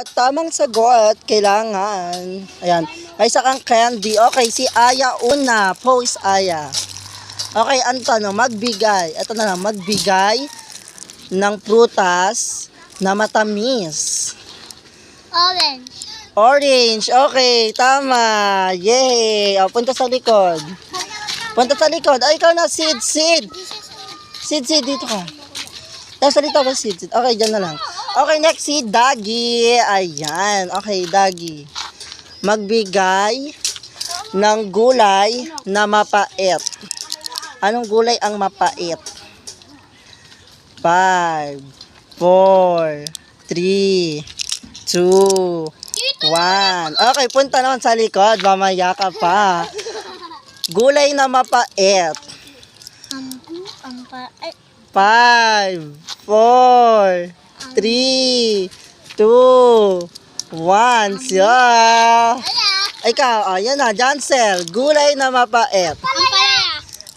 At tamang sagot, kailangan. Ayan. May isa kang candy. Okay, si Aya una. Pose, Aya. Okay, ang tanong, magbigay. Ito na lang, magbigay ng prutas na matamis. Orange. Orange. Okay, tama. Yay. O, punta sa likod. Punta sa likod. Ay, ikaw na, Sid, Sid. Sid, Sid, dito ka. Nasa dito ka, Sid, Sid. Okay, dyan na lang. Okay, next, si Dagi. Ayan. Okay, Dagi. Magbigay ng gulay na mapait. Anong gulay ang mapait? Five, four, three, two, one. Okay, punta naman sa likod. Mamaya ka pa. Gulay na mapait. Ampa, ay, Five, four, three, two, one. So, ikaw, ayan na, Jansel. Gulay na mapait.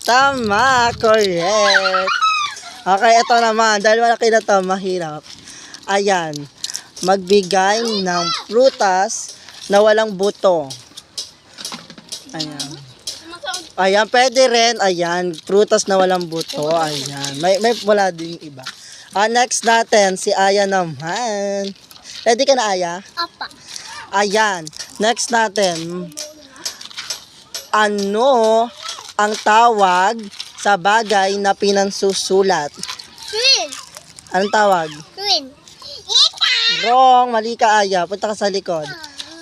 Tama, correct. Okay, ito naman. Dahil wala kayo na to, mahirap. Ayan. Magbigay ng prutas na walang buto. Ayan. Ayan, pwede rin. Ayan, prutas na walang buto. Ayan. May, may wala din iba. Ah, next natin, si Aya naman. Ready ka na, Aya? Apa. Ayan. Next natin. Ano ang tawag sa bagay na pinansusulat? Twin. Anong tawag? Twin. Wrong. Mali ka, Aya. Punta ka sa likod.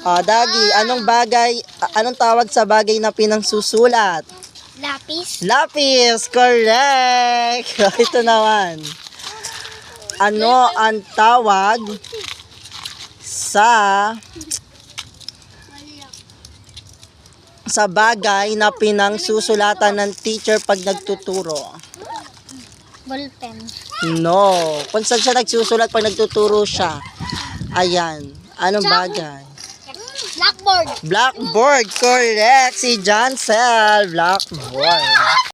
Ah, Dagi, anong bagay, anong tawag sa bagay na pinansusulat? Lapis. Lapis. Correct. Ito naman. Ano ang tawag sa sa bagay na pinangsusulatan ng teacher pag nagtuturo? Ballpen. No. Kung saan siya nagsusulat pag nagtuturo siya? Ayan. Anong bagay? Blackboard. Blackboard. Correct. Si John Blackboard.